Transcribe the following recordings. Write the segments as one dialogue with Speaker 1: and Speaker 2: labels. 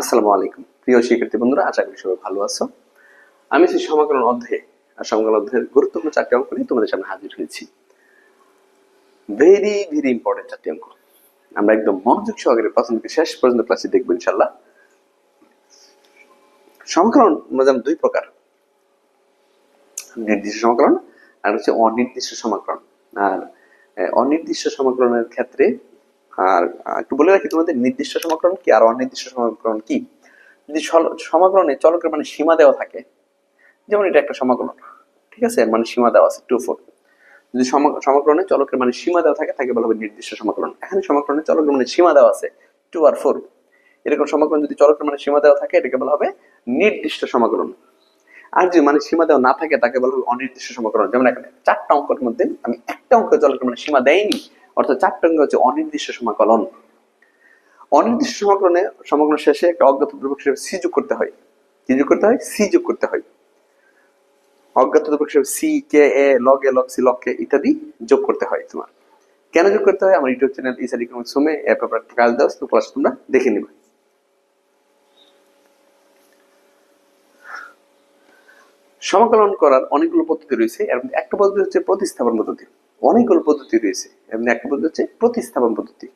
Speaker 1: আসসালামু আলাইকুম। প্রিয় শিক্ষার্থী বন্ধুরা, আশা করি সবাই ভালো আছো। আমি সেই সমাকলন অধ্যায়ে, আর সমাকলন অধ্যায়ের গুরুত্বপূর্ণ চারটি অঙ্ক নিয়ে তোমাদের সামনে হাজির হয়েছি। ভেরি ভেরি ইম্পর্টেন্ট চারটি অঙ্ক। আমরা একদম মনোযোগ সহকারে প্রথম থেকে শেষ পর্যন্ত ক্লাসে দেখব ইনশাল্লাহ সমাকলন জানি দুই প্রকার। নির্দিষ্ট সমাকলন, আর হচ্ছে অনির্দিষ্ট সমাকলন। আর অনির্দিষ্ট সমাকলনের ক্ষেত্রে আর একটু বলে রাখি, তোমাদের নির্দিষ্ট সমাকলন কি আর অনির্দিষ্ট সমাকলন কি? যদি সমাকলনে চলকের মানে সীমা দেওয়া থাকে, যেমন এটা একটা সমাকলন, ঠিক আছে? মানে সীমা দেওয়া আছে টু ফোর যদি সমা- সমাকলনে চলকের মানে সীমা দেওয়া থাকে, তাকে বলা হবে নির্দিষ্ট সমাকলন। এখানে সমাকলনে চলকের মানে সীমা দেওয়া আছে টু আর ফোর এরকম সমাকলন যদি চলকের মানে সীমা দেওয়া থাকে, এটাকে বলা হবে নির্দিষ্ট সমাকলন। আর যদি মানে সীমা দেওয়া না থাকে, তাকে বলা হবে অনির্দিষ্ট সমাকলন। যেমন এখানে চারটা অঙ্কের মধ্যে আমি একটা অঙ্ক চলকের মানে সীমা দেয়নি অর্থাৎ চারটা অঙ্ক হচ্ছে অনির্দিষ্ট সমাকলন। অনির্দিষ্ট সমাকলনে, সমাকলন শেষে একটা অজ্ঞাত ধ্রুবক হিসেবে সি যোগ করতে হয়। কি যোগ করতে হয়? সি যোগ করতে হয়। অজ্ঞাত ধ্রুবক হিসেবে C, K, A, log A, log, C, log, K ইত্যাদি যোগ করতে হয় তোমার। কেন যোগ করতে হয়? আমার ইউটিউব চ্যানেল ইসার ইকোনমিক্স হোমে এর ব্যাপারে একটা কাজ দাও, তো ক্লাস তোমরা দেখে নিবে। সমাকলন করার অনেকগুলো পদ্ধতি রয়েছে। এর মধ্যে একটা পদ্ধতি হচ্ছে প্রতিস্থাপন পদ্ধতি। অনেকগুলো পদ্ধতি রয়েছে। মধ্যে একটা পদ্ধতি হচ্ছে প্রতিস্থাপন পদ্ধতি।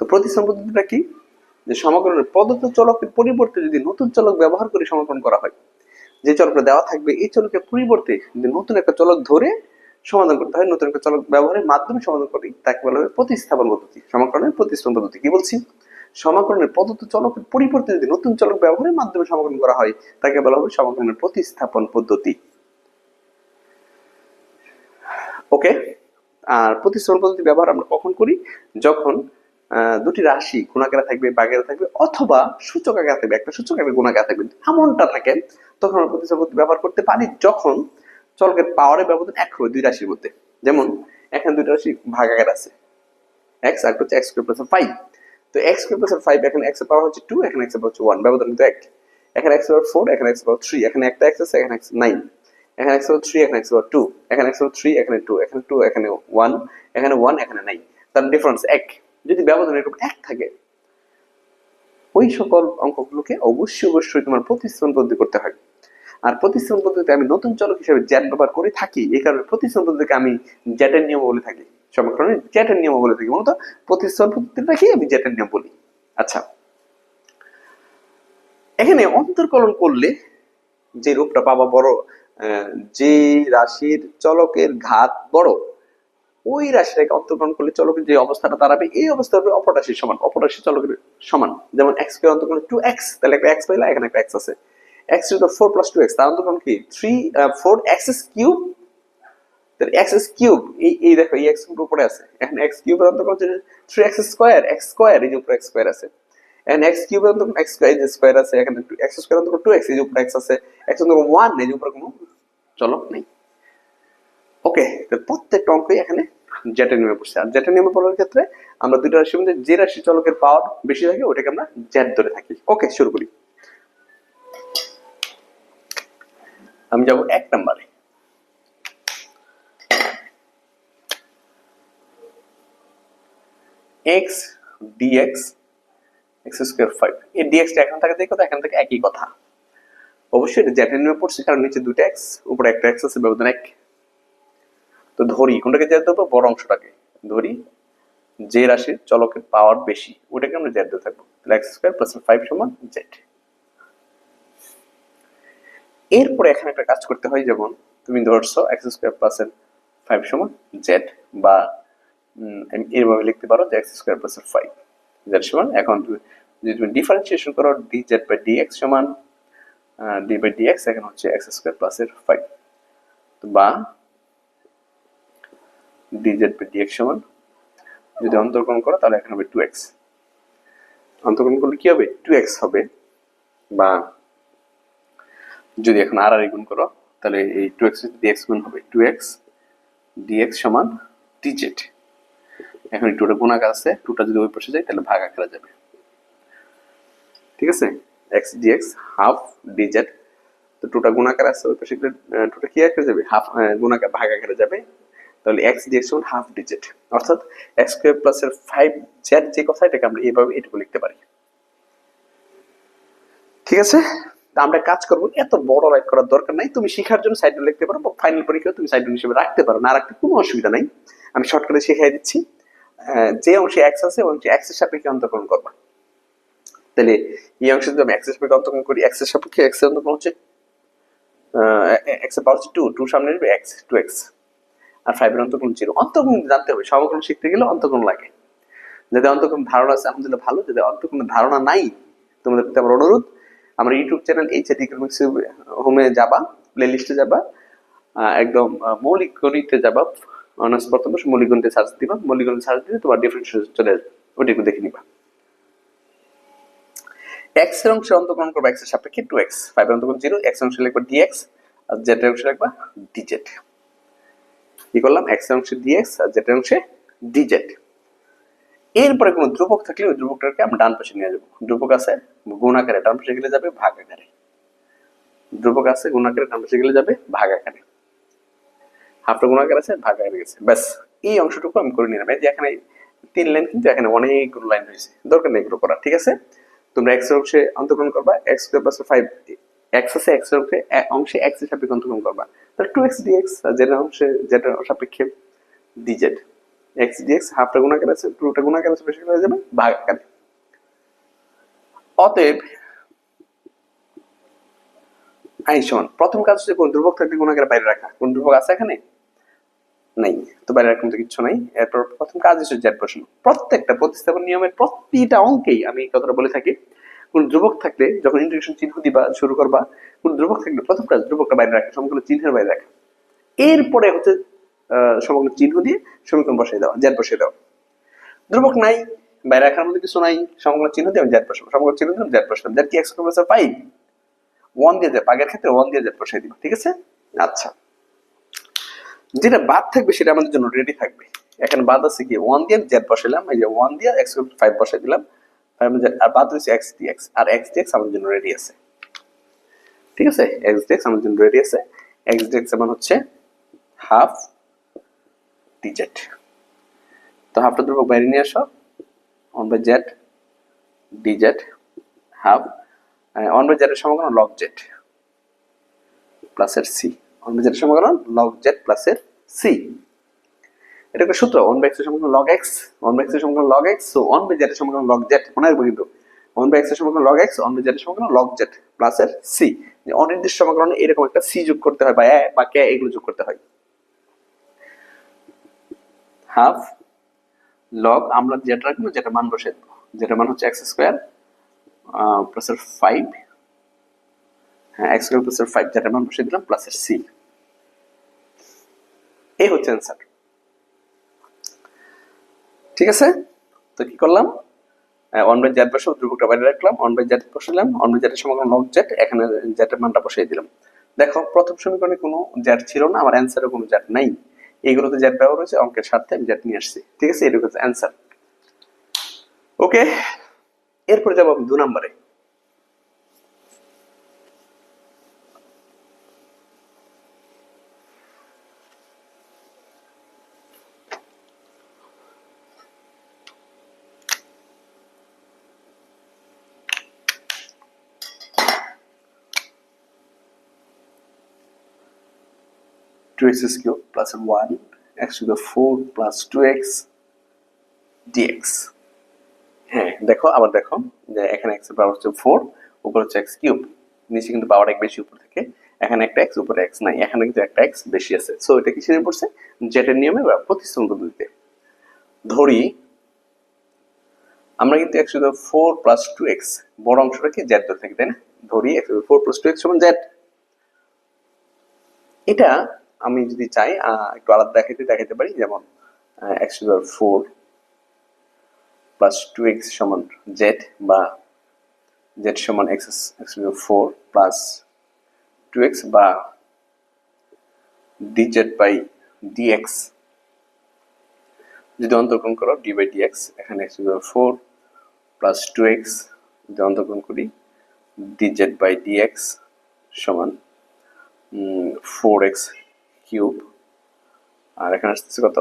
Speaker 1: তো প্রতিস্থাপন পদ্ধতিটা কি? যে সমাকলনের প্রদত্ত চলকের পরিবর্তে যদি নতুন চলক ব্যবহার করে সমাকলন করা হয়, যে চলকটা দেওয়া থাকবে, এই চলকের পরিবর্তে যদি নতুন একটা চলক ধরে সমাধান করতে হয়, নতুন একটা চলক ব্যবহারের মাধ্যমে সমাধান করি, তাকে বলা হবে প্রতিস্থাপন পদ্ধতি। সমাকলনের প্রতিস্থাপন পদ্ধতি কি বলছি? সমাকলনের প্রদত্ত চলকের পরিবর্তে যদি নতুন চলক ব্যবহারের মাধ্যমে সমাকলন করা হয়, তাকে বলা হবে সমাকলনের প্রতিস্থাপন পদ্ধতি। ওকে? আর প্রতিস্থাপন পদ্ধতি ব্যবহার আমরা কখন করি? যখন দুটি রাশি, গুণাকারে থাকবে বাগেরা থাকবে, অথবা সূচক আকারে থাকবে, একটা সূচক আকারে গুণাকারে থাকবে, এমনটা থাকে, তখন আমরা প্রতিস্থাপন পদ্ধতি ব্যবহার করতে পারি যখন চলকের পাওয়ারের ব্যবধান এক হবে দুই রাশির মধ্যে। যেমন, এখানে দুইটা রাশি ভাগাকার আছে। এক্স আর হচ্ছে এক্স স্কোয়ার প্লাস ফাইভ তো এক্স স্কোয়ার প্লাস ফাইভ এখানে এক্স পাওয়ার হচ্ছে টু এখানে এক্স পাওয়ার হচ্ছে ওয়ান ব্যবধান কিন্তু এক। এখানে এক্স পাওয়ার ফোর এখানে এক্স পাওয়ার থ্রি এখানে একটা এক্স আছে, এখানে এক্স নাইন এখানে এক্স থ্রি এখানে এক্স টু এখানে এক্স থ্রি এখানে টু এখানে টু এখানে ওয়ান এখানে ওয়ান এখানে নাইন তার ডিফারেন্স এক। যদি ব্যবধান এরকম এক থাকে, ওই সকল অঙ্কগুলোকে অবশ্যই অবশ্যই তোমার প্রতিস্থাপন পদ্ধতি করতে হয়। আর প্রতিস্থাপন পদ্ধতিতে আমি নতুন চলক হিসেবে জ্যাট ব্যবহার করে থাকি, এই কারণে প্রতিস্থাপন পদ্ধতিকে আমি জ্যাটের নিয়ম বলে থাকি। সমীকরণে জ্যাটের নিয়ম বলে থাকি। মূলত প্রতিস্থাপন পদ্ধতিটাকে আমি জ্যাটের নিয়ম বলি। আচ্ছা। এখানে অন্তর্কলন করলে যে রূপটা পাবা বড় যে রাশির চলকের ঘাত বড়, ওই রাশিটাকে অন্তর্কলন করলে চলকের যে অবস্থাটা দাঁড়াবে, এই অবস্থা হবে অপর রাশির সমান। অপর রাশির চলকের সমান। যেমন এক্স কে অন্তর্কলন টু এক্স তাহলে একটা এক্স পাইলা, এখানে একটা এক্স আছে। X to four plus two X তার অন্তর্কলন কি? Three four X S cube X S cube এই এই দেখো, এই এক্স উপরে আছে। এখানে এক্স কিউবের অন্তর্কলন হচ্ছে three X square X square এই যে উপরে এক্স স্কোয়ার আছে। এখানে এক্স কিউবের অন্তর্কলন এক্স স্কোয়ার এই যে স্কোয়ার আছে, এখানে এক্স স্কোয়ার অন্তর্কলন টু এক্স এই যে উপরে এক্স আছে। এক্স অন্তর্কলন ওয়ান এই যে উপরে কোনো চলক নেই ওকে প্রত্যেকটা অঙ্কই এখানে জেটের নিয়মে পড়ছে আর জেটের নিয়মে পড়ার ক্ষেত্রে আমরা দুইটা রাশির মধ্যে যে রাশি চলকের পাওয়ার বেশি থাকে, ওটাকে আমরা জেট ধরে থাকি। ওকে, শুরু করি। আমি যাব এক নম্বরে। X D X X square five এই ডিএক্সটা এখান থেকে দেখো তো এখান থেকে একই কথা। অবশ্যই এটা জেটের নিয়মে পড়ছে, কারণ নিচে দুটো এক্স উপরে একটা এক্স আছে, ব্যবধান এক। তো ধরি, কোনটাকে জেড দেবো? বড় অংশটাকে। ধরি, যে রাশির চলকের পাওয়ার বেশি ওটাকে আমরা জেড দিয়ে থাকব। এক্স স্কোয়ার প্লাস ফাইভ সমান জেড এরপরে এখানে একটা কাজ করতে হয়, যেমন তুমি ধরছো এক্স স্কোয়ার প্লাস ফাইভ সমান জেড বা এরভাবে লিখতে পারো যে X square plus five Z সমান, এখন যদি তুমি ডিফারেন্সিয়েশন করো D Z by D X সমান ডি বাই ডি এক্স এখন হচ্ছে এক্স স্কোয়ার প্লাস এর ফাইভ বা D Z by D X সমান, যদি অন্তর্কলন করো তাহলে এখানে হবে টু এক্স অন্তর্কলন করলে কি হবে? টু এক্স হবে। বা যদি এখন আর আর গুণ করো, তাহলে এই টু এক্স ডিএক্স গুণ হবে টু এক্স ডিএক্স সমান ডিজেড এখন এই টুটা গুণাকার আছে টুটা যদি ওই পাশে যায়, তাহলে ভাগ আকারে যাবে। ঠিক আছে? এক্স ডিএক্স হাফ ডিজেড তো টুটা গুণাকার আছে, ওই পাশে টুটা কি আকারে যাবে? হাফ গুণাকার ভাগ আকারে যাবে। তাহলে এক্স ডিএক্স সমান হাফ ডিজিট অর্থাৎ এক্স স্কোয়ার প্লাস এর ফাইভ জেড যে কথা, এটাকে আমরা এইভাবে এটুকু লিখতে পারি। ঠিক আছে? তা আমরা কাজ করব, এত বড় রাইট করার দরকার নাই। তুমি শেখার জন্য সাইড লিখতে পারো ফাইনাল পরীক্ষা তুমি সাইড হিসেবে রাখতে পারো। না রাখতে কোনো অসুবিধা নাই। আমি শর্টকাটে শিখিয়ে দিচ্ছি। যে অংশে এক্স আছে, ওই অংশে এক্সের সাপেক্ষে অন্তর্করণ করবা। তাহলে এই অংশে যদি আমি এক্সের সাপেক্ষে অন্তর্করণ করি এক্সের সাপেক্ষে এক্সের হচ্ছে এক্সের পাওয়ার হচ্ছে টু টু সামনে নেবে এক্স টু এক্স আর ফাইভের জিরো জানতে হবে সমকরণ শিখতে গেলে অন্তর্করণ লাগে। যাদের অন্তর্করণ ধারণা আছে, আলহামদুলিল্লাহ ভালো, যাদের ধারণা নাই, তোমাদের প্রতি আমার অনুরোধ, আমার YouTube channel H Ed economics হোমে যাবা প্লে লিস্টে যাবা একদম মৌলিক গণিতে যাবা অনার্স প্রথম মৌলিক গণিতে সার্চ দিবা, মৌলিক গণিতে সার্চ দিলে তোমার ডিফারেন্সিয়েশন চলে আসবে। ওটা একটু দেখে নিবা। এক্সের অংশে অন্তর্করণ করবা এক্সের সাপেক্ষে টু এক্স ফাইভ এর অন্তর্করণ জিরো এক্স অংশে লিখবা ডিএক্স আর জেড এর অংশে লিখবা ডিজেড কি করলাম? এক্সের অংশে ডিএক্স আর জেড এর অংশে ডিজেড এরপরে কোনো ধ্রুবক থাকলে ওই ধ্রুবকটাকে আমরা ডান পাশে নিয়ে যাব। ধ্রুবক আছে, গুণ আকারে ডান পাশে গেলে যাবে ভাগ আকারে। ধ্রুবক আছে, গুণ আকারে ডান পাশে গেলে যাবে ভাগ আকারে। হাফটা গুণ আকার আছে, ভাগ আকারে গেছে। ব্যাস, এই অংশটুকু আমি করে নিলাম। এই যে এখানে তিন লাইন কিন্তু এখানে অনেকগুলো লাইন রয়েছে। দরকার নেই এগুলো করা ঠিক আছে? তোমরা এক্স অংশে অন্তর্করণ করবা X square plus five X আছে এক্সের অংশে অংশে এক্সের সাপেক্ষে অন্তর্করণ করবা। তাহলে টু এক্স ডিএক্স যেটা অংশে যেটা সাপেক্ষে ডিজেড এক্স ডিএক্স হাফটা গুণাকার আছে টুটা গুণাকার আছে, বেশি হয়ে যাবে, ভাগ আকারে। অতএব, আই সমান, প্রথম কাজ হচ্ছে কোন ধ্রুবক থাকলে গুণাকার বাইরে রাখা। কোন ধ্রুবক আছে এখানে? নাই, তো বাইরে রাখার মতো কিছু নাই। এরপর প্রথম কাজ হচ্ছে জেড প্রশ্ন। প্রত্যেকটা প্রতিস্থাপন নিয়মের প্রতিটা অঙ্কেই আমি কথাটা বলে থাকি। কোন ধ্রুবক থাকলে যখন ইন্টিগ্রেশন চিহ্ন দিবা, শুরু করবা, কোন ধ্রুবক থাকলে প্রথম কাজ ধ্রুবকটা বাইরে রাখা সমগ্র চিহ্নের বাইরে রাখা। এরপরে হচ্ছে সমগ্র চিহ্ন দিয়ে সমীকরণ বসাই দেওয়া, জেড বসিয়ে দেওয়া। ধ্রুবক নাই, বাইরে রাখার মধ্যে কিছু নাই, সমগ্র চিহ্ন দিয়ে আমি জেড বসাবো। সমগ্র চিহ্ন দিয়ে জেড বসালাম জেড কি এক্স কমাসে পাই? ওয়ান দিয়ে যায় পাগের ক্ষেত্রে ওয়ান দিয়ে জেড বসাই দিব, ঠিক আছে? আচ্ছা। যেটা বাদ থাকবে সেটা আমাদের জন্য রেডি থাকবে। এখানে বাদ আছে কি? ওয়ান দিয়ে জেড বসাইলাম, এই যে ওয়ান দিয়ে এক্স ফাইভ বসাই দিলাম। এর আর বাদ রয়েছে এক্স ডি এক্স আর এক্স ডি এক্স আমাদের জন্য রেডি আছে। ঠিক আছে? এক্স ডি এক্স আমাদের জন্য রেডি আছে। এক্স ডি এক্স এমন হচ্ছে হাফ ডিজেট তো হাফটা ধ্রুবক বাইরে নিয়ে আসো। One by Z D Z half one by জেডের সমকরণ লগ জেড প্লাস এর সি বাই জেডের সমকরণ লগ জেড প্লাসের সি এটা একটা সূত্র ওয়ান বাই এক্সের লগ এক্স ওয়ান বাই এক্সের log X so one by জেডের সমকরণ লগ জেড মনে রাখব কিন্তু ওয়ান বাই এক্সের সমকরণ লগ এক্স ওয়ান বাই জেডের সমকরণ লগ জেড প্লাসের সি অনির্দিষ্ট সমকরণে এরকম একটা সি যোগ করতে হয়, বা এ বা কে এগুলো যোগ করতে হয়। হাফ লগ আমরা যেটা রাখব যেটা মান বসে যেটা মান হচ্ছে এক্স স্কোয়ার প্লাসের ফাইভ হ্যাঁ এক্স স্কোয়ার প্লাসের ফাইভ যেটা মান বসে দিলাম প্লাসের সি এই হচ্ছে অ্যান্সার ঠিক আছে? তো কি করলাম? ওয়ান বাই জেড বসে ধ্রুবকটা বাইরে রাখলাম ওয়ান বাই জেড বসালাম ওয়ান বাই জেডের সময় লগ জেড এখানে জেডের মানটা বসিয়ে দিলাম। দেখো, প্রথম সমীকরণে কোনো জেড ছিল না, আমার অ্যান্সারে কোনো জেড নাই। এইগুলোতে জেড ব্যবহার হয়েছে, অঙ্কের স্বার্থে আমি জেড নিয়ে আসছি। ঠিক আছে? এটুকু অ্যান্সার ওকে এরপরে যাব আমি দু নম্বরে। Two X cube plus one X to the four plus two X D X হ্যাঁ দেখো, আবার দেখো যে এখানে এক্সের পাওয়ার হচ্ছে ফোর উপর হচ্ছে এক্স কিউব নিচে কিন্তু পাওয়ার এক বেশি উপর থেকে। এখানে একটা এক্স উপরে এক্স নাই, এখানে কিন্তু একটা এক্স বেশি আছে। সো এটা কিসের পড়ছে? জেটের নিয়মে বা প্রতিস্থাপন পদ্ধতিতে ধরি, আমরা কিন্তু the four plus two x বড় অংশটাকে জেড ধরে থাকি, তাই না? ধরি x four plus two x সমান জেড এটা আমি যদি চাই একটু আলাদা দেখাইতে দেখাইতে পারি, যেমন x two four plus two x সমান জেড বা জেড সমান x x two four plus two x বা d z by d x যদি অন্তর্করণ করো ডি বাই ডিএক্স এখানে x two four plus two x যদি অন্তর্করণ করি d z by d x সমান ফোর এক্স কিউব। আর এখানে আসতেছে কত?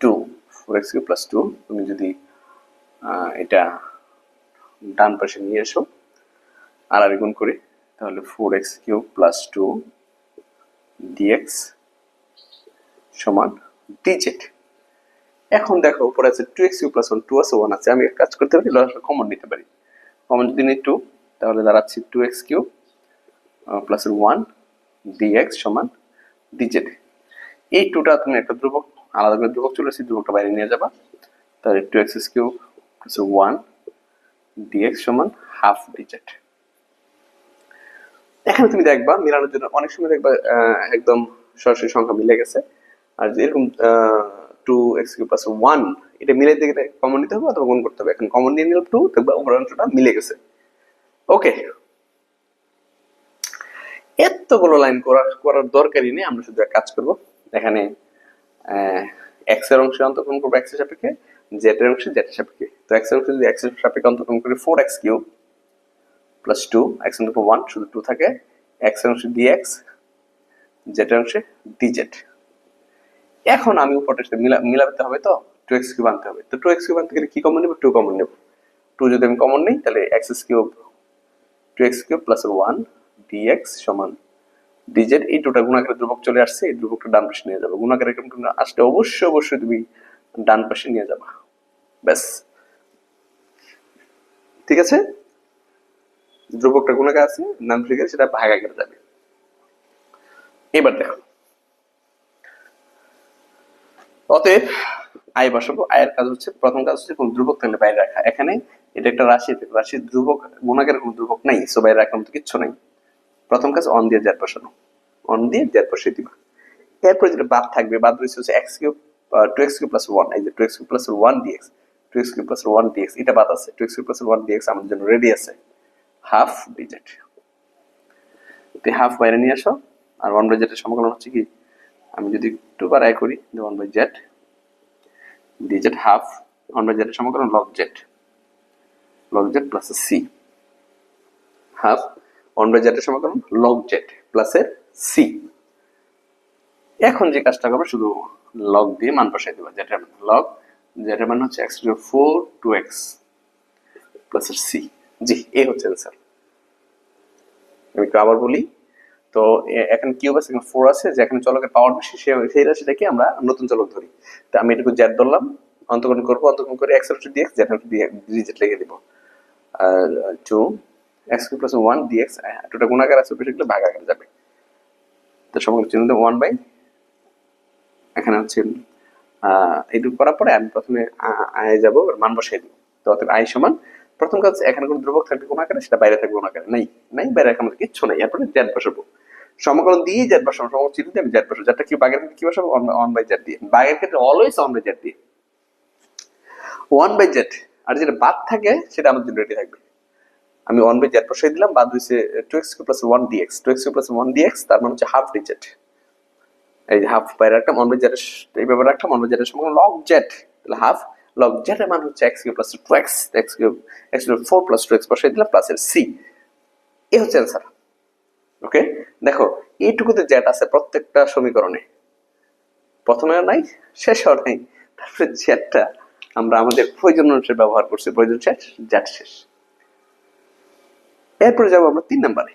Speaker 1: Two four x cube plus two তুমি যদি এটা ডান পাশে নিয়ে এসো, আর আর গুণ করি, তাহলে four x cube plus two d x সমান ডিজেট এখন দেখো, উপরে আছে two x cube plus one two আছে ওয়ান আছে। আমি কাজ করতে পারি কমন নিতে পারি। কমন যদি নিই টু তাহলে দাঁড়াচ্ছি two x cube plus one d x সমান ডিজেট এই টুটা তুমি একটা ধ্রুবক, আলাদা করে ধ্রুবক চলে আসছে ধ্রুবকটা বাইরে নিয়ে যাবা। তাহলে two x plus one d x সমান হাফ ডিজেট এখানে তুমি দেখবা, মিলানোর জন্য অনেক সময় দেখবা একদম সরাসরি সংখ্যা মিলে গেছে। আর যে এরকম two x cube plus one এটা মিলে দিকে কমন নিতে হবে অথবা গুণ করতে হবে। এখন কমন নিয়ে নিলাম টু দেখবা উপর অংশটা মিলে গেছে। ওকে এতগুলো লাইন করার করার দরকারই নেই। আমরা শুধু কাজ করব। এখানে এক্সের অংশে অন্তর্করণ করব এক্স সাপেক্ষে জেড এর অংশে জেড সাপেক্ষে। তো এক্সের অংশে যদি এক্স সাপেক্ষে করি four x cube plus two x one শুধু টু থাকে। এক্সের অংশে ডিএক্স জেড এর অংশে ডিজেড এখন আমি উপরটা সাথে মিলা মিলাতে হবে তো? টু এক্স কিউব আনতে হবে। তো টু এক্স কিউব আনতে গেলে কি কমন নেব? টু কমন নেব। টু যদি আমি কমন নেই, তাহলে x cube two x cube plus one d x সমান ডিজেড এই দুটা গুণাকারের ধ্রুবক চলে আসছে, এই ধ্রুবকটা ডান পাশে নিয়ে যাব। গুণাকারের আসলে অবশ্যই অবশ্যই তুমি ডান পাশে নিয়ে ব্যাস। ঠিক আছে? ধ্রুবকটা গুণাকার আছে? সেটা ভাগাকারে যাবে। এবার দেখো। অতএব, আয় বসাবো। আয়ের কাজ হচ্ছে, প্রথম কাজ হচ্ছে কোন ধ্রুবক থাকলে বাইরে রাখা। এখানে এটা একটা রাশি, রাশির ধ্রুবক গুণাকারের কোনো ধ্রুবক নাই। সো বাইরে রাখার মতো কিচ্ছু নাই। প্রথম কাজ অন দিয়ে জেড বসানো। অন দিয়ে জেড বসিয়ে দিবা। এরপরে যেটা বাদ থাকবে, বাদ রয়েছে হচ্ছে x cube two x cube plus one এই যে two x cube plus one d x two x cube plus one d x এটা বাদ আছে। Two x cube plus one d x আমাদের জন্য রেডি আছে। হাফ ডিজেট হাফ বাইরে নিয়ে আসো। আর ওয়ান বাই জেটের সমকলন হচ্ছে কি? আমি যদি একটু বাড়াই করি one by z d z half one by জেটের সমকলন log z log z plus c half one by জেটের log Z প্লাসের সি এখন যে কাজটা করবে, শুধু লগ দিয়ে মান বসাই দেবো লগ হচ্ছে এক্স ফোর টু এক্স প্লাসের সি জি, এ হচ্ছে অ্যান্সার আমি একটু আবার বলি, তো এখানে কিউব আছে এখানে ফোর আছে যেখানে চলকের পাওয়ার বেশি সেই রাশিটাকে আমরা নতুন চলক ধরি। তো আমি এটুকু জেড ধরলাম অন্তকরণ করব অন্তকরণ করে এক্সের দিয়ে এক্স লিখে দিব। আর two x cube plus one গুণাকার আছে সেগুলো ভাগাকার যাবে। তো সমগ্র চিহ্ন ওয়ান বাই এখানে হচ্ছে এইটুকু করার পরে আমি প্রথমে যাব মান বসাই তো অতএব আয় সমান, প্রথম কাজ এখানে কোনো থাকবে আকারে সেটা বাইরে থাকবে কোন আকারে নাই নাই, বাইরে রাখার কিচ্ছু নাই, এরপরে বসাবো। সমকলন দিয়ে জেড বসাবো সমগ্র চিহ্ন দিয়ে আমি বসাবো কি বাগের ক্ষেত্রে কি বসাবো? ওয়ান বাই জেড দিয়ে। বাগের ক্ষেত্রে অলওয়েজ ওয়ান বাই জেড দিয়ে। ওয়ান বাই জেড আর যেটা বাদ থাকে, সেটা আমার জন্য রেডি থাকবে। আমি ওয়ান বাই জেড বসাই দিলাম, বাদ হয়েছে two x cube plus one d x two x cube plus one d x তার মানে হচ্ছে হাফ ডিজেট এই যে হাফ বাইরে রাখলাম ওয়ান বাই জেড এই এইভাবে রাখলাম ওয়ান বাই জেড সঙ্গে লগ জেড তাহলে হাফ লগ জেড এর মান হচ্ছে x cube plus two x x cube x cube four plus two x বসাই দিলাম প্লাস এর সি এ হচ্ছে অ্যান্সার ওকে? দেখো, এইটুকুতে জেড আছে প্রত্যেকটা সমীকরণে। প্রথমে নাই শেষেও নাই। তারপরে জেডটা আমরা আমাদের প্রয়োজন অনুসারে ব্যবহার করছি, প্রয়োজন শেষ জেড শেষ। এরপরে যাব আমরা তিন নম্বরে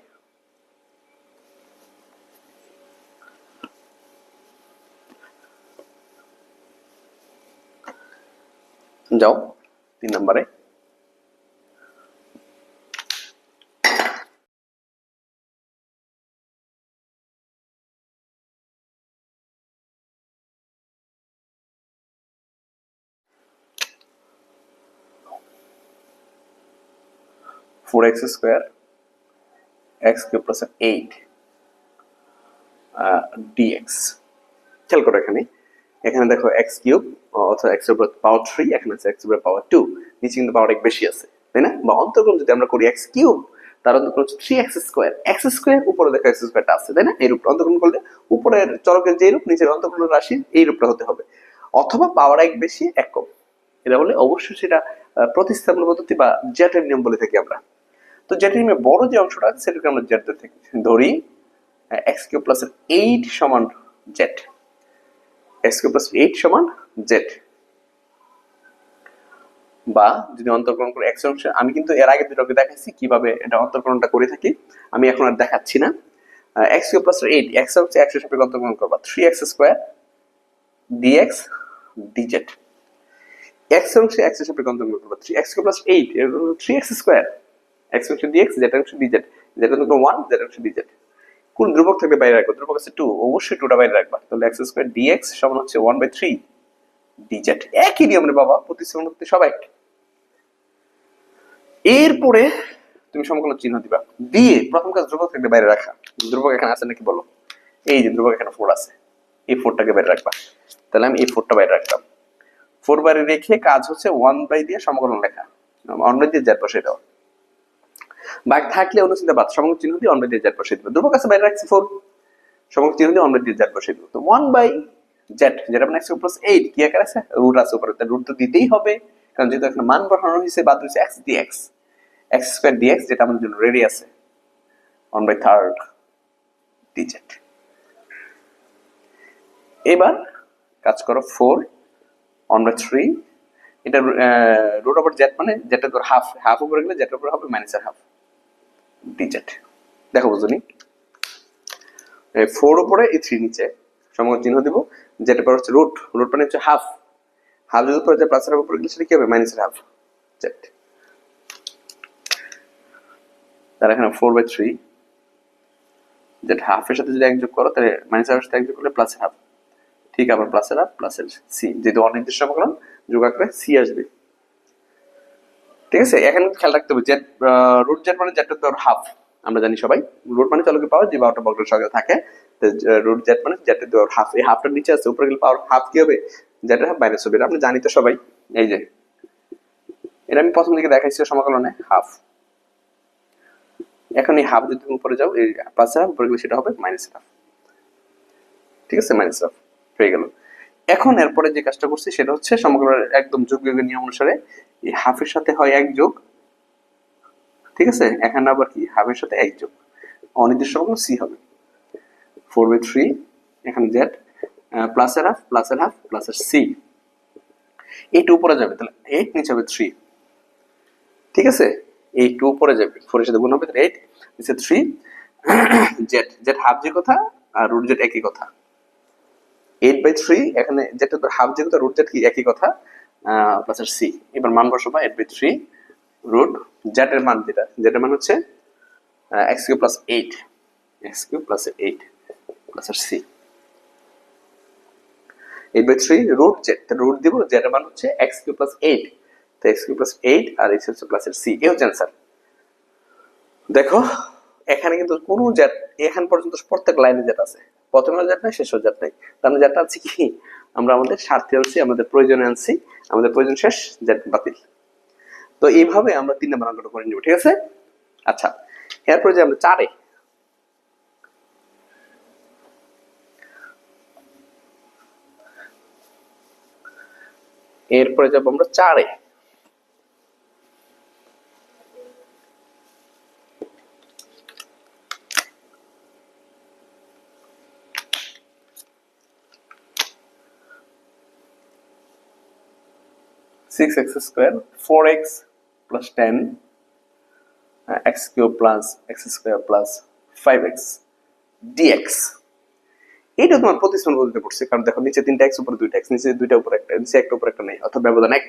Speaker 1: যাও তিন নম্বরে four x square x cube plus eight d x খেয়াল করো এখানে। এখানে দেখো এক্স কিউব অথবা এক্সের পাওয়ার থ্রি এখানে আছে এক্সের পাওয়ার টু নিচে কিন্তু পাওয়ার এক বেশি আছে, তাই না? বা অন্তর্গণ যদি আমরা করি এক্স কিউব তার অন্তর্গণ হচ্ছে three x square x square উপরে দেখো এক্স স্কোয়ারটা আছে, তাই না? এই রূপটা অন্তর্গণ করলে উপরের চরকের যে রূপ, নিচের অন্তর্গণ রাশি এই রূপটা হতে হবে। অথবা পাওয়ার এক বেশি এক কম। এটা হলে অবশ্যই সেটা প্রতিস্থাপন পদ্ধতি বা জ্যাটের নিয়ম বলে থাকি আমরা। তো জ্যাটের বড় যে অংশটা আছে, সেটাকে আমরা জেড ধরে। এক্স কিউ প্লাস এইট সমান z x cube plus eight সমান জেড বা যদি অন্তর্করণ করে এক্স অংশে, আমি কিন্তু এর আগে দুটোকে দেখাচ্ছি কীভাবে এটা অন্তর্করণটা করে থাকি। আমি এখন আর দেখাচ্ছি না। X cube plus eight x হচ্ছে একশো সাপেক্ষে অন্তর্করণ করবা। Three x square d x d z x অংশে এক্স সাপেক্ষে অন্তর্করণ করবা। Three x cube plus eight three x square অংশে অংশে অংশ কোন ধ্রুবক থাকবে বাইরে ধ্রুবক আছে অবশ্যই বাইরে রাখবা। তাহলে সমান হচ্ছে একই নিয়ম রে বাবা করতে সব এক। এরপরে তুমি সমকলন চিহ্ন দিবা। দিয়ে প্রথম কাজ ধ্রুবক থাকবে বাইরে রাখা। ধ্রুবক এখানে আছে নাকি বলো? এই যে ধ্রুবক এখানে ফোর আছে। এই ফোরটাকে বাইরে রাখবা। তাহলে আমি এই ফোরটা বাইরে রাখলাম। ফোর বাইরে রেখে কাজ হচ্ছে ওয়ান বাই দিয়ে সমকলন লেখা। ওয়ান বাই দিয়ে জেড বসে দেওয়া বাঘ থাকলে অনুচিন্তা বাদ, সমগ্র চিহ্ন দিয়ে ওয়ান বাই দিয়ে জেড বসে দিবে। ধ্রুবক আছে বাইরে রাখছি ফোর সমগ্র চিহ্ন দিয়ে ওয়ান বাই দিয়ে জেড বসে দিবে। তো ওয়ান বাই জেড যেটা মানে এক্স প্লাস এইট কি আকার আছে? রুট আছে উপরে রুট তো দিতেই হবে। কারণ যেহেতু এখানে মান বসানো হয়েছে, বাদ হয়েছে x d x x square d x যেটা আমাদের জন্য রেডি আছে। ওয়ান বাই থার্ড ডিজিট এবার কাজ করো ফোর ওয়ান বাই থ্রি এটা রুট ওভার জেড মানে যেটা তোর হাফ হাফ উপরে গেলে যেটা উপরে হবে মাইনাসের হাফ ডিজিট দেখো বুঝুনি ফোর উপরে, এই থ্রি নিচে। সমগ্র চিহ্ন দিব। যেটা পর হচ্ছে রুট রুট মানে হচ্ছে হাফ হাফ যদি উপরে যায় প্লাসের উপরে গেলে সেটা কি হবে? মাইনাসের হাফ জেড তাহলে এখানে ফোর বাই থ্রি যেটা হাফের সাথে যদি এক যোগ করো, তাহলে মাইনাস হাফের সাথে এক যোগ করলে প্লাসের হাফ ঠিক আবার প্লাসের হাফ প্লাসের সি যেহেতু অনির্দিষ্ট সমকলন যোগ আকারে সি আসবে। ঠিক আছে? এখানে খেয়াল রাখতে হবে জেড রুট জেড মানে জেডটা তোর হাফ আমরা জানি সবাই রুট মানে চলকে পাওয়ার যে বারোটা বক্রের সঙ্গে থাকে রুট জেড মানে জেডটা তোর হাফ এই হাফটার নিচে আছে, উপরে গেলে পাওয়ার হাফ কি হবে? জেডের হাফ মাইনাস হবে। আপনি জানি তো সবাই। এই যে, এটা আমি প্রথম দিকে দেখাইছি সমাকলনে হাফ এখন এই হাফ যদি তুমি উপরে যাও, এই প্লাস হাফ উপরে গেলে সেটা হবে মাইনাস হাফ ঠিক আছে? মাইনাস হাফ হয়ে গেল। এখন এরপরে যে কাজটা করছি সেটা হচ্ছে সমগ্রের একদম যোগ বিয়োগের নিয়ম অনুসারে এই হাফের সাথে হয় এক যোগ, ঠিক আছে? এখানে আবার কি? হাফের সাথে এক যোগ। অনির্দিষ্ট সমগ্র সি হবে ফোর বাই থ্রি এখানে জেড প্লাসের হাফ প্লাসের হাফ প্লাসের সি এইটা উপরে যাবে, তাহলে এইট নিচে হবে থ্রি ঠিক আছে? এই টু উপরে যাবে। ফোরের সাথে গুণ হবে, তাহলে এইট নিচে থ্রি জেড জেড হাফ যে কথা আর রুট জেড একই কথা। এইট বাই থ্রি এখানে যেটা হাফ যে কথা রুট কি একই কথা সি এবার মান এইট বাই থ্রি রুট জেডের মান যেটা যেটার মান হচ্ছে x cube plus eight x cube plus eight plus c eight by three root root দিব জেডের মান হচ্ছে এক্স কিউ প্লাস এইট তো এক্স কিউ প্লাস এইট আর এক্স হচ্ছে প্লাসের সি হচ্ছে অ্যান্সার দেখো, এখানে কিন্তু কোনো জেট এখান পর্যন্ত প্রত্যেক লাইনে জেট আছে। প্রথমে জেট নাই শেষ জেট নাই তার মানে আছে কি? আমরা আমাদের স্বার্থে আনছি, আমাদের প্রয়োজনে আনছি, আমাদের প্রয়োজন শেষ জেট বাতিল। তো এইভাবে আমরা তিন নম্বর অঙ্কটা করে নিব, ঠিক আছে? আচ্ছা এরপরে যে আমরা চারে। এরপরে যাব আমরা চারে। Six x square, four x plus ten, uh, x cube plus x square plus five x dx. এইটা তোমার প্রতিস্থান পদ্ধতিতে পড়ছে কারণ দেখো নিচে তিনটা এক্স উপরে দুইটা এক্স নিচে দুইটা উপরে একটা নিচে একটা উপরে একটা নেই অর্থাৎ ব্যবধান এক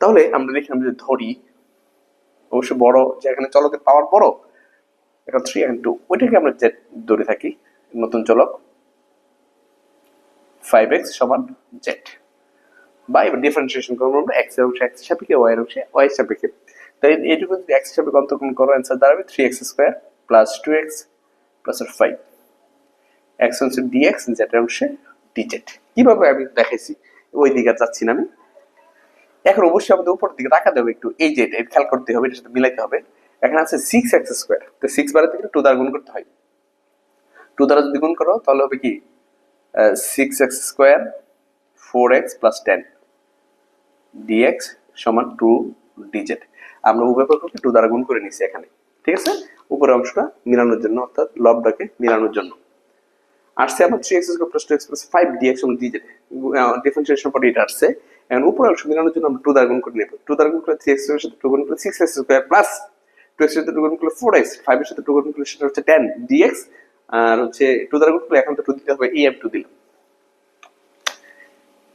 Speaker 1: তাহলে আমরা লিখলাম যদি ধরি অবশ্য বড় যে এখানে চলকের পাওয়ার বড় এটা থ্রি অ্যান্ড টু ওইটাকে আমরা জেড ধরে থাকি নতুন চলক ফাইভ এক্স সমান জেড বা এবার ডিফারেন্সিয়েশন করব আমরা এক্সের অংশে এক্স সাপেক্ষে ওয়াই এর অংশে ওয়াই সাপেক্ষে। তাই এইটুকু যদি এক্স হিসাবে অন্তর্করণ করো অ্যান্সার দাঁড়াবে three x square plus two x plus আর ফাইভ এক্স হচ্ছে ডিএক্স জেড এর অংশে ডিজেড কীভাবে আমি দেখাইছি? ওই দিকে যাচ্ছি না আমি। এখন অবশ্যই আমাদের উপর দিকে রাখা দেবে একটু। এই যে খেয়াল করতে হবে, এটার সাথে মিলাইতে হবে। এখানে আছে সিক্স এক্স স্কোয়ার তো সিক্স বারের থেকে টু দ্বারা গুণ করতে হয়। টু দ্বারা যদি গুণ করো, তাহলে হবে কি? Six x square four x plus ten d x সমান টু ডিজেড আমরা উভয় পক্ষকে টু দ্বারা গুণ করে নিছি এখানে। ঠিক আছে? উপরের অংশটা মিলানোর জন্য, অর্থাৎ লবটাকে মিলানোর জন্য। আসছে আমার three X square plus two plus five D X সমান ডিজেড ডিফারেন্সিয়েশন পরে এটা আসছে। এখন উপরে অংশ মিলানোর জন্য আমরা টু দ্বারা গুণ করে নেব। টু দ্বারা গুণ করে থ্রি এক্স সাথে টু গুণ করলে six x square plus two x সাথে টু গুণ করলে ফোর এক্স ফাইভ এর সাথে টু গুণ করলে সেটা হচ্ছে টেন ডিএক্স আর হচ্ছে টু দ্বারা গুণ করলে এখন তো টু দিতে হবে, এই এফ টু দিলাম।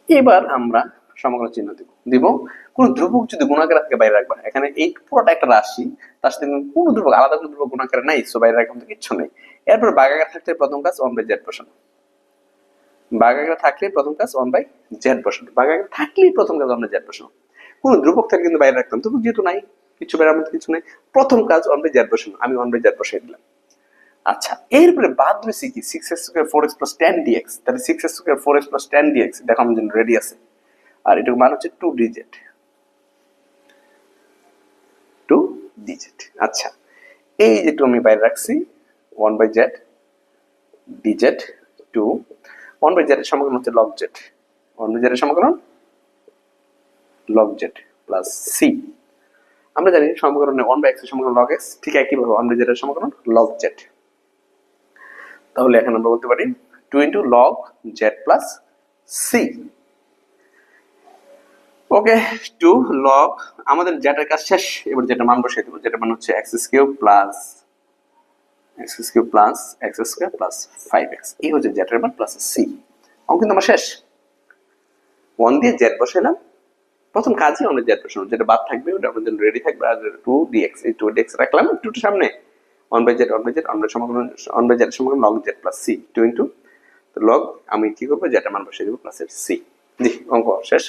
Speaker 1: এবার আমরা সমগ্র চিহ্ন দিব। দিব। কোন ধ্রুবক যদি গুণাকার থেকে, বাইরে রাখবা এখানে এই পুরোটা একটা রাশি, তার সাথে কোনো ধ্রুবক, আলাদা কোনো ধ্রুবক গুণাকার নাই সো বাইরে মতো কিচ্ছু নেই। এরপর বাগাকার থাকতে প্রথম কাজ ওয়ান বাই জেড বসানো বাগাকার থাকলে প্রথম কাজ ওয়ান বাই জেড বসানো বাগাকার থাকলেই প্রথম কাজ ওয়ান বাই জেড বসানো কোন ধ্রুবক থেকে কিন্তু বাইরে রাখতাম ধ্রুবক যেহেতু নাই, কিছু বাইরের মধ্যে কিছু নেই, প্রথম কাজ ওয়ান বাই জেড বসানো আমি ওয়ান বাই জেড বসাই দিলাম। আচ্ছা এরপরে বাদ রয়েছে কি? Six x square four x plus ten dx তাহলে six x square four x plus ten dx দেখো আমার জন্য রেডি আছে। আর এটুকু মান হচ্ছে টু ডিজিট টু ডিজিট আচ্ছা এই যে টু আমি বাইরে রাখছি one by z d z two one by z এর সমগ্র হচ্ছে log z one by z এর সমগ্র লগ জেড প্লাস সি আমরা জানি সমীকরণে ওয়ান বাই এক্সের সমগ্র লগ এক্স ঠিক একইভাবে ওয়ান বাই জেড এর সমগ্র লগ জেড তাহলে এখন আমরা বলতে পারি two into log z plus c okay, two log আমাদের যেটার কাজ শেষ, এবার যেটা মান বসিয়ে দেবো যেটা মান হচ্ছে x cube plus x cube plus x square plus five x এই হচ্ছে জেটার মান প্লাস সি অঙ্ক কিন্তু আমার শেষ। ওয়ান দিয়ে জেড বসাইলাম। প্রথম কাজই আমাদের জেড বসানো যেটা বাদ থাকবে, ওটা আমাদের রেডি থাকবে, আর টু ডিএক্স এই টু ডিএক্স রাখলাম টুটার সামনে। One by z one by z one by সমগ্র ওয়ান বাই জেড সমগ্র log z plus c two into তো লগ আমি কি করব? যেটা মান বসিয়ে দেবো প্লাসের সি জি, অঙ্ক শেষ।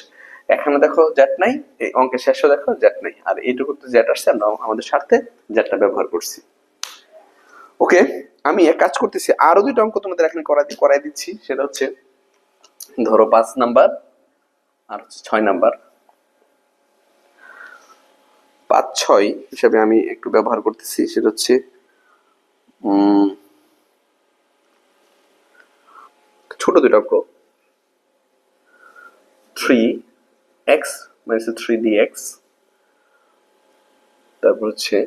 Speaker 1: এখানে দেখো জ্যাট নাই, এই অঙ্কের শেষে দেখো জ্যাট নাই। আর এইটুকু তো জেট আসছে, আমরা আমাদের স্বার্থে জ্যাটটা ব্যবহার করছি। ওকে আমি এক কাজ করতেছি, আরও দুইটা অঙ্ক তোমাদের এখানে করাই করাই দিচ্ছি, সেটা হচ্ছে, ধরো পাঁচ নাম্বার আর হচ্ছে ছয় নাম্বার। পাঁচ ছয় হিসাবে আমি একটু ব্যবহার করতেছি, সেটা হচ্ছে ছোট দুইটা অঙ্ক। Three x minus three d x তারপর হচ্ছে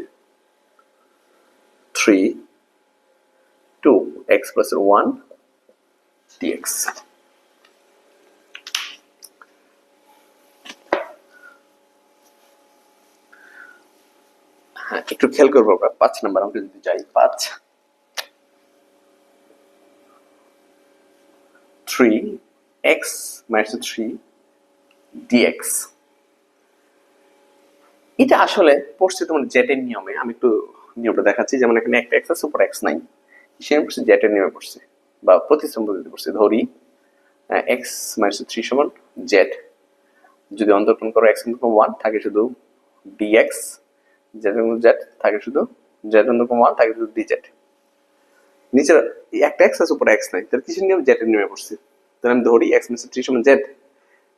Speaker 1: three two x plus one d x হ্যাঁ একটু খেয়াল করব আমরা, পাঁচ নাম্বার অঙ্কে যদি যাই, পাঁচ three x minus three d x এটা আসলে পড়ছে তোমার জেটের নিয়মে, আমি একটু নিয়মটা দেখাচ্ছি, যেমন এখানে একটা এক্স আছে, উপর এক্স নাই। সে পড়ছে জেটের নিয়মে পড়ছে বা প্রতিস্থান পদ্ধতি পড়ছে ধরি এক্স মাইনাস থ্রি সমান জেড। যদি অন্তর্করণ করো এক্স অন্তর্করণ ওয়ান থাকে শুধু ডিএক্স জেড জেড থাকে শুধু জেড অন্তর্করণ ওয়ান থাকে শুধু ডিজেড নিচে একটা এক্স আছে, উপর এক্স নাই, তাহলে কিসের নিয়ম জেটের নিয়মে পড়ছে তাহলে আমি ধরি এক্স মাইনাস থ্রি সমান জেড।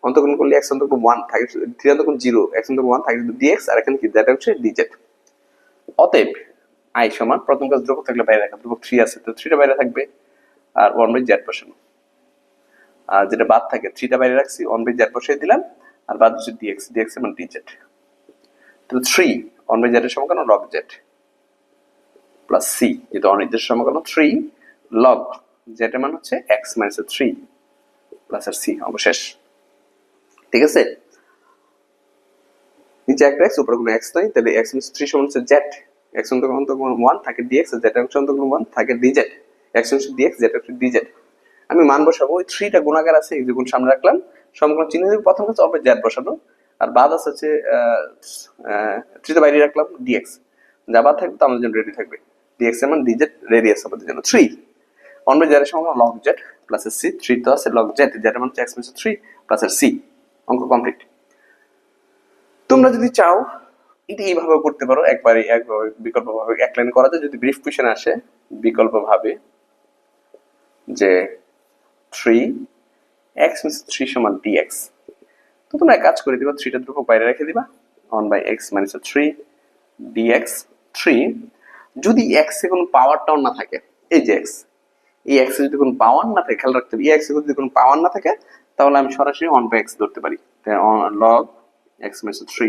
Speaker 1: অন্তর্করণ করলে এক্স অন্তর্করণ ওয়ান থাকে থ্রি অন্তর্করণ জিরো এক্স অন্তর্করণ ওয়ান থাকে ডিএক্স আর এখানে কি জেড হচ্ছে ডিজেড অতএব আই সমান প্রথম কাজ ধ্রুবক থাকলে বাইরে রাখা, ধ্রুবক থ্রি আছে, তো থ্রিটা বাইরে থাকবে, আর ওয়ান বাই জেড বসানো। আর যেটা বাদ থাকে থ্রিটা বাইরে রাখছি ওয়ান বাই জেড বসিয়ে দিলাম, আর বাদ হচ্ছে ডিএক্স ডিএক্স মানে ডিজেড তো থ্রি ওয়ান বাই জেডের সমকলন লগ জেড প্লাস সি যেটা অনির্দিষ্ট সমকলন থ্রি লগ জেডের মান হচ্ছে এক্স মাইনাস থ্রি প্লাস আর সি অবশেষ। ঠিক আছে? নিচে একটা এক্স উপরে কোনো এক্স নাই, তাহলে এক্স মিনস থ্রি সমান হচ্ছে জেড এক্স অন্তর্গণ অন্তর্গণ ওয়ান থাকে ডিএক্স জেড অংশ অন্তর্গণ ওয়ান থাকে ডিজেড এক্স অংশ ডিএক্স জেড অংশ ডিজেড আমি মান বসাবো, ওই থ্রিটা গুণাগার আছে, এই যেগুলো সামনে রাখলাম সমগ্র চিহ্ন দিয়ে প্রথম কাছে অল্প জেড বসানো, আর বাদ আছে হচ্ছে থ্রিটা বাইরে রাখলাম ডিএক্স যা বাদ থাকবে তো আমাদের জন্য রেডি থাকবে। ডিএক্স এর মান ডিজেড রেডিয়াস আমাদের জন্য থ্রি অন বাই জেডের সমগ্র log z plus c three তো আছে লগ জেড জেড মানে হচ্ছে x means three plus c অঙ্ক কমপ্লিট তোমরা যদি চাও, এটা এইভাবে করতে পারো, একবারে একভাবে বিকল্প ভাবে এক লাইন করা যায়। যদি ব্রিফ কোয়েশন আসে বিকল্প ভাবে যে থ্রি এক্স মিনস থ্রি সমান ডিএক্স তো তোমরা কাজ করে দিবা থ্রিটা ধ্রুবক বাইরে রেখে দিবা। One by x minus three d x three যদি এক্স কোনো পাওয়ার টাউন না থাকে, এই যে এক্স এই এক্স যদি কোনো পাওয়ার না থাকে, খেয়াল রাখতে হবে, এই এক্স যদি কোনো পাওয়ার না থাকে তাহলে আমি সরাসরি ওয়ান বাই এক্স ধরতে পারি। Log x minus three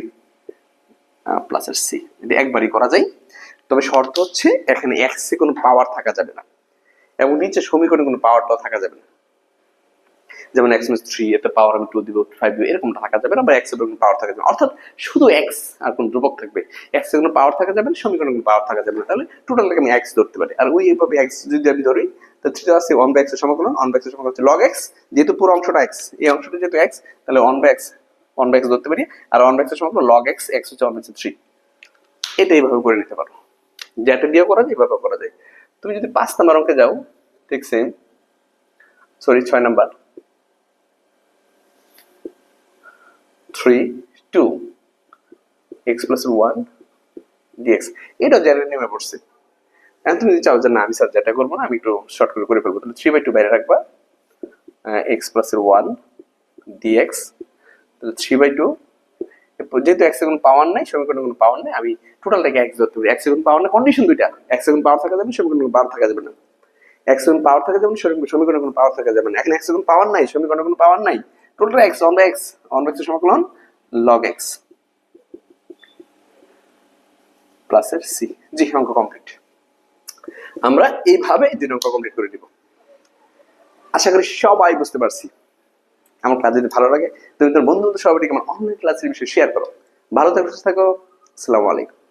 Speaker 1: plus এর সি যদি একবারই করা যায়, তবে শর্ত হচ্ছে এখানে এক্স এ কোনো পাওয়ার থাকা যাবে না। এবং নিচে সমীকরণে কোনো পাওয়ারটাও থাকা যাবে না। যেমন এক্স মাইনাস থ্রি এতে পাওয়ার আমি টু দিব ফাইভ দিব এরকম থাকা যাবে না বা এক্সের কোনো পাওয়ার থাকা যাবে। অর্থাৎ শুধু এক্স আর কোন ধ্রুবক থাকবে। এক্সের কোনো পাওয়ার থাকা যাবে না, সমীকরণে কোনো পাওয়ার থাকা যাবে না। তাহলে টোটালটাকে আমি এক্স ধরতে পারি। আর ওই এইভাবে এক্স যদি আমি ধরি তো থ্রি আছে ওয়ান বাই এক্সের সমাকলন ওয়ান বাই এক্সের সমাকলন হচ্ছে লগ এক্স যেহেতু পুরো অংশটা এক্স এই অংশটা যেহেতু এক্স তাহলে one by x one by x ধরতে পারি, আর ওয়ান বাই এক্সের সমাকলন লগ এক্স এক্স হচ্ছে ওয়ান বাই থ্রি এটা এইভাবে করে নিতে পারো। যেটা দিয়েও করা যায় এইভাবে করা যায়। তুমি যদি পাঁচ নাম্বার অঙ্কে যাও, ঠিক সেম সরি ছয় number. Three two x plus one d x এটা জেনারেল নেমে পড়ছে। এখন তুমি যদি চাও যে না, আমি স্যার যেটা করব না, আমি একটু শর্ট করে করে ফেলব। তাহলে থ্রি বাই টু বাইরে রাখবা। X plus one d x তাহলে থ্রি বাই টু যেহেতু এক সেকেন্ড পাওয়ার নাই সমীকরণে কোনো পাওয়ার নাই, আমি টোটালটাকে এক ধরতে পারি এক সেকেন্ড পাওয়ার না কন্ডিশন দুইটা। এক সেকেন্ড পাওয়ার থাকা যাবে সমীকরণে কোনো পাওয়ার থাকা যাবে না। এক সেকেন্ড পাওয়ার থাকা যাবে সমীকরণে কোনো পাওয়ার থাকা যাবে না। এখন এক সেকেন্ড পাওয়ার নাই সমীকরণে কোনো পাওয়ার নাই। Total x on x on x সমাকলন লগ এক্স প্লাসের সি জি অঙ্ক কমপ্লিট আমরা এইভাবে এই দুই অঙ্ক কমপ্লিট করে দিব আশা করি সবাই বুঝতে পারছি। আমার ক্লাস যদি ভালো লাগে, তুমি তোর বন্ধু সবাইকে আমার অনলাইন ক্লাসের বিষয়ে শেয়ার করো। ভালো থাকো, সুস্থ থাকো। আসসালামু আলাইকুম।